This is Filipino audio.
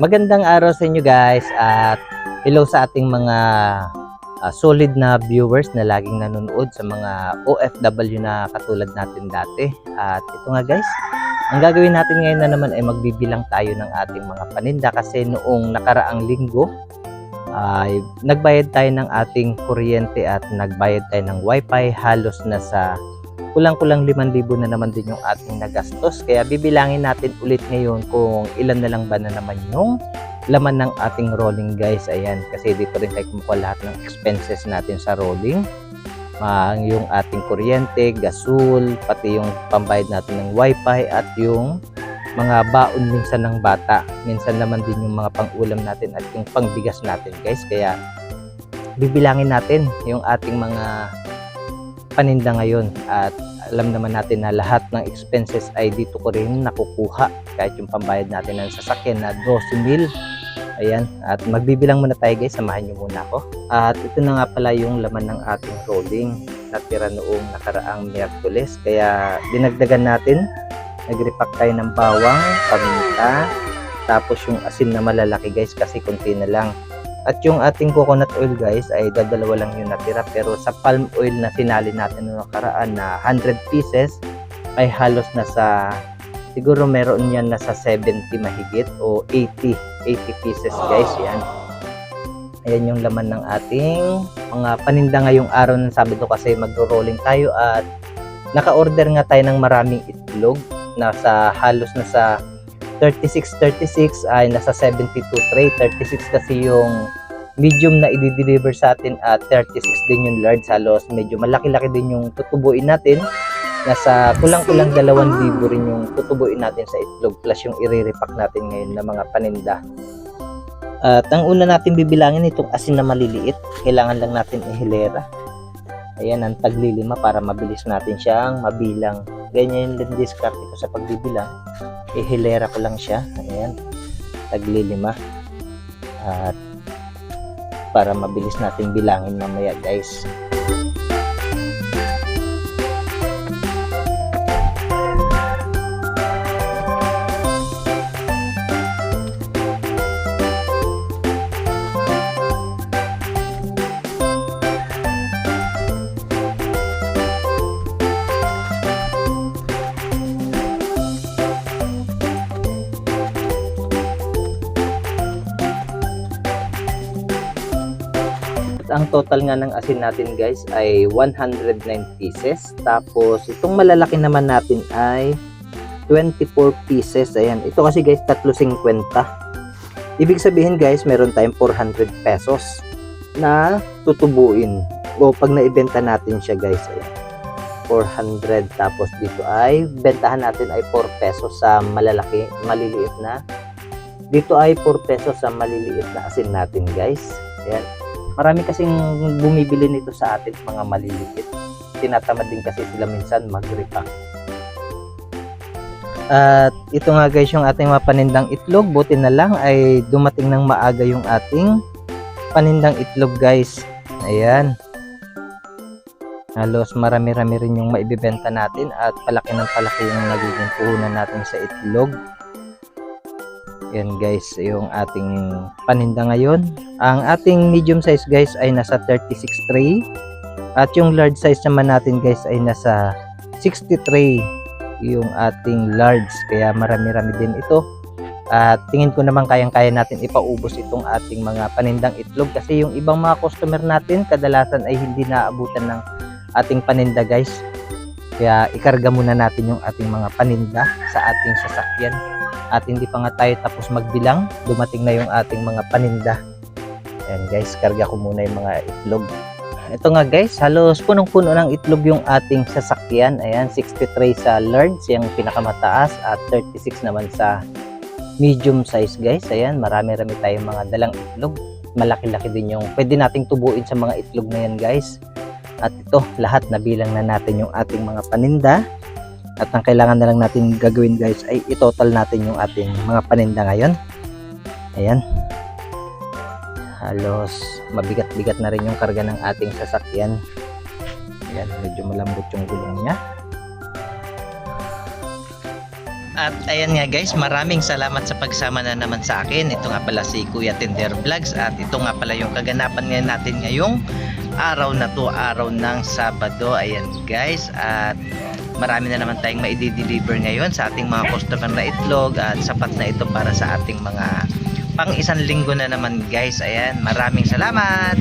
Magandang araw sa inyo guys at hello sa ating mga ah, solid na viewers na laging nanonood sa mga OFW na katulad natin dati. At ito nga guys, ang gagawin natin ngayon na naman ay magbibilang tayo ng ating mga paninda kasi noong nakaraang linggo ay nagbayad tayo ng ating kuryente at nagbayad tayo ng wifi halos na sa kulang-kulang 5,000 na naman din yung ating nagastos. Kaya bibilangin natin ulit ngayon kung ilan na lang ba na naman yung laman ng ating rolling guys. Ayan, kasi dito rin tayo kumukuha lahat ng expenses natin sa rolling. Ah, yung ating kuryente, gasul, pati yung pambayad natin ng wifi at yung mga baon minsan ng bata. Minsan naman din yung mga pang-ulam natin at yung pangbigas natin guys. Kaya bibilangin natin yung ating mga paninda ngayon. At alam naman natin na lahat ng expenses ay dito ko rin nakukuha. Kahit yung pambayad natin ng sasakyan na 12 mil ayan. At magbibilang muna tayo guys. Samahan nyo muna ako. At ito na nga pala yung laman ng ating rolling. Natira noong nakaraang Miyerkules. Kaya dinagdagan natin. Nagrepack tayo ng bawang paminta. Tapos yung asin na malalaki guys kasi konti na lang at yung ating coconut oil guys ay dadalawa lang yung natira. Pero sa palm oil na sinali natin noong nakaraan na 100 pieces ay halos nasa siguro meron yan nasa 70 mahigit o 80 80 pieces guys yan. Ayan yung laman ng ating mga paninda ngayong araw ng Sabado kasi magro-rolling tayo at naka-order nga tayo ng maraming itlog. Nasa halos nasa 36-36 ay nasa 72 tray. 36 kasi yung medium na i-deliver sa atin at 36 din yung large. Halos medyo malaki-laki din yung tutubuin natin. Nasa kulang-kulang 2,000 rin yung tutubuin natin sa itlog plus yung i-repack natin ngayon na mga paninda. At ang una natin bibilangin itong asin na maliliit. Kailangan lang natin ihilera. Ayan ang taglilima para mabilis natin siyang mabilang. Ganyan yung discard ko sa pagbibilang ihilera ko lang siya ayan taglilima at para mabilis natin bilangin mamaya guys ang total nga ng asin natin guys ay 109 pieces. Tapos itong malalaki naman natin ay 24 pieces. Ayan. Ito kasi guys 350. Ibig sabihin guys meron tayong 400 pesos na tutubuin. O pag naibenta natin siya guys. Ayan. 400 tapos dito ay bentahan natin ay 4 pesos sa malalaki, maliliit na. Dito ay 4 pesos sa maliliit na asin natin guys. Ayan marami kasing bumibili nito sa atin mga maliliit. Tinatamad din kasi sila minsan mag-repack at ito nga guys yung ating mga panindang itlog buti na lang ay dumating ng maaga yung ating panindang itlog guys. Ayan. Halos marami-rami rin yung maibibenta natin at palaki ng palaki yung nagiging puhunan natin sa itlog yan guys, yung ating paninda ngayon. Ang ating medium size guys ay nasa 36 tray. At yung large size naman natin guys ay nasa 60 tray yung ating large. Kaya marami-rami din ito. At tingin ko naman kayang-kaya natin ipaubos itong ating mga panindang itlog kasi yung ibang mga customer natin kadalasan ay hindi naabutan ng ating paninda guys. Kaya ikarga muna natin yung ating mga paninda sa ating sasakyan at hindi pa nga tayo tapos magbilang dumating na yung ating mga paninda. Ayan guys karga ko muna yung mga itlog. Ito nga guys halos punong-puno ng itlog yung ating sasakyan. Ayan 63 sa large yung pinakamataas at 36 naman sa medium size guys. Ayan marami-rami tayong mga dalang itlog. Malaki-laki din yung pwede nating tubuin sa mga itlog na yan guys. At ito lahat nabilang na natin yung ating mga paninda at ang kailangan na lang natin gagawin guys ay itotal natin yung ating mga paninda ngayon. Ayan. Halos mabigat-bigat na rin yung karga ng ating sasakyan. Ayan, medyo malambot yung gulong niya. At ayan nga guys, maraming salamat sa pagsama na naman sa akin. Ito nga pala si Kuya Tender Vlogs at ito nga pala yung kaganapan ngayon natin ngayong araw na to, araw ng Sabado. Ayan guys, at marami na naman tayong maidi-deliver ngayon sa ating mga customer na itlog at sapat na ito para sa ating mga pang isang linggo na naman guys. Ayan, maraming salamat!